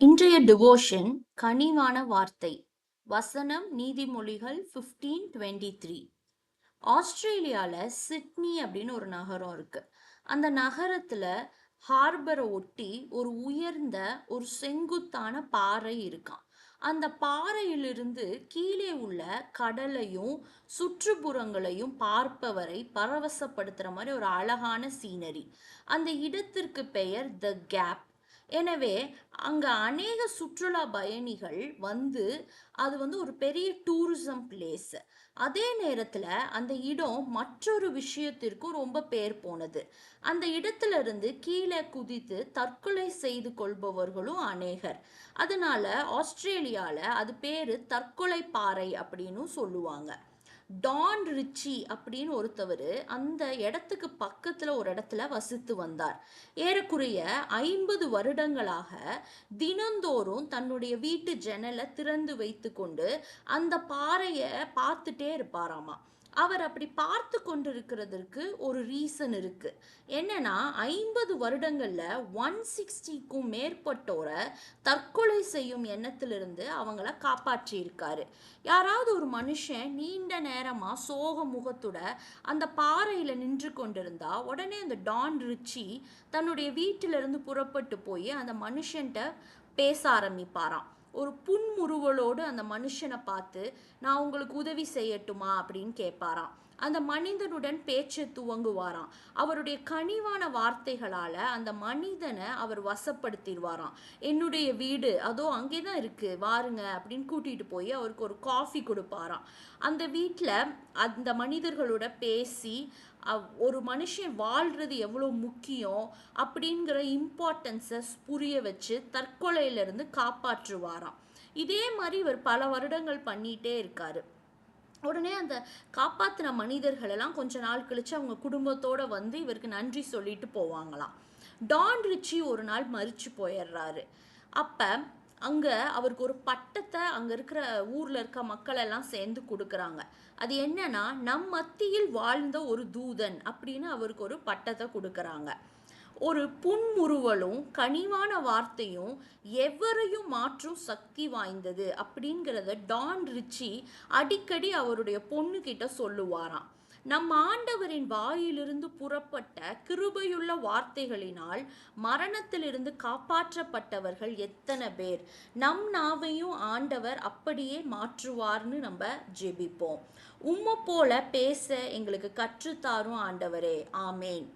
இன்றைய டிவோஷன் கனிவான வார்த்தை. வசனம் நீதிமொழிகள் ஃபிஃப்டீன் டுவெண்ட்டி த்ரீ ஆஸ்திரேலியாவில் சிட்னி அப்படின்னு ஒரு நகரம் இருக்கு. அந்த நகரத்தில் ஹார்பரை ஒட்டி ஒரு உயர்ந்த ஒரு செங்குத்தான பாறை இருக்கான் அந்த பாறையிலிருந்து கீழே உள்ள கடலையும் சுற்றுப்புறங்களையும் பார்ப்பவரை பரவசப்படுத்துகிற மாதிரி ஒரு அழகான சீனரி அந்த இடத்திற்கு பெயர் த கேப் எனவே அங்கே அநேக சுற்றுலா பயணிகள் வந்து அது வந்து ஒரு பெரிய டூரிசம் பிளேஸ் அதே நேரத்தில் அந்த இடம் மற்றொரு விஷயத்திற்கும் ரொம்ப பேர் போனது. அந்த இடத்துல இருந்து கீழே குதித்து தற்கொலை செய்து கொள்பவர்களும் அநேகர். அதனால ஆஸ்திரேலியாவில் அது பேர் தற்கொலை பாறை அப்படின்னு சொல்லுவாங்க. டான் ரிச்சி அப்படின்னு ஒருத்தவர் அந்த இடத்துக்கு பக்கத்தில் ஒரு இடத்துல வசித்து வந்தார். ஏறக்குறைய ஐம்பது வருடங்களாக தினந்தோறும் தன்னுடைய வீட்டு ஜன்னலை திறந்து வைத்து கொண்டு அந்த பாறையை பார்த்துட்டே இருப்பாராமா. அவர் அப்படி பார்த்து கொண்டிருக்கிறதற்கு ஒரு ரீசன் இருக்குது என்னென்னா ஐம்பது வருடங்களில் ஒன் சிக்ஸ்டிக்கும் மேற்பட்டோரை தற்கொலை செய்யும் எண்ணத்திலிருந்து அவங்கள காப்பாற்றியிருக்காரு. யாராவது ஒரு மனுஷன் நீண்ட நேரமாக சோக முகத்துட அந்த பாறையில் நின்று கொண்டிருந்தா உடனே அந்த டான் ரிச்சி தன்னுடைய வீட்டிலிருந்து புறப்பட்டு போய் அந்த மனுஷன்ட்ட பேச ஆரம்பிப்பாராம். ஒரு புன்முறுவலோடு அந்த மனுஷனை பார்த்து நான் உங்களுக்கு உதவி செய்யட்டுமா? அப்படின்னு கேட்பாராம். அந்த மனிதனுடன் பேச்சு துவங்குவாராம். அவருடைய கனிவான வார்த்தைகளால் அந்த மனிதனை அவர் வசப்படுத்திடுவாராம். என்னுடைய வீடு அதோ அங்கே தான் இருக்குது வாருங்க அப்படின்னு கூட்டிகிட்டு போய் அவருக்கு ஒரு காஃபி கொடுப்பாராம். அந்த வீட்டில் அந்த மனிதர்களோட பேசி ஒரு மனுஷன் வாழ்கிறது எவ்வளோ முக்கியம் அப்படிங்கிற இம்பார்ட்டன்ஸை புரிய வச்சு தற்கொலையிலிருந்து காப்பாற்றுவாராம். இதே மாதிரி இவர் பல வருடங்கள் பண்ணிகிட்டே இருக்காரு. உடனே அந்த காப்பாற்றின மனிதர்களெல்லாம் கொஞ்ச நாள் கழித்து அவங்க குடும்பத்தோடு வந்து இவருக்கு நன்றி சொல்லிட்டு போவாங்களாம். டான் ரிச்சி ஒரு நாள் மறிச்சு போயிடுறாரு. அப்போ அங்கே அவருக்கு ஒரு பட்டத்தை அங்கே இருக்கிற ஊரில் இருக்க மக்கள் எல்லாம் சேர்ந்து கொடுக்குறாங்க. அது என்னன்னா நம் மத்தியில் வாழ்ந்த ஒரு தூதன் அப்படின்னு அவருக்கு ஒரு பட்டத்தை கொடுக்குறாங்க. ஒரு புன்முறுவலும் கனிவான வார்த்தையும் எவரையும் மாற்றும் சக்தி வாய்ந்தது அப்படிங்கிறத டான் ரிச்சி அடிக்கடி அவருடைய பொண்ணுக்கிட்ட சொல்லுவாராம். நம் ஆண்டவரின் வாயிலிருந்து புறப்பட்ட கிருபையுள்ள வார்த்தைகளினால் மரணத்திலிருந்து காப்பாற்றப்பட்டவர்கள் எத்தனை பேர்? நம் நாவையும் ஆண்டவர் அப்படியே மாற்றுவார்னு நம்ம ஜெபிப்போம். உம்மை போல பேச எங்களுக்கு கற்றுத்தாரும் ஆண்டவரே. ஆமேன்.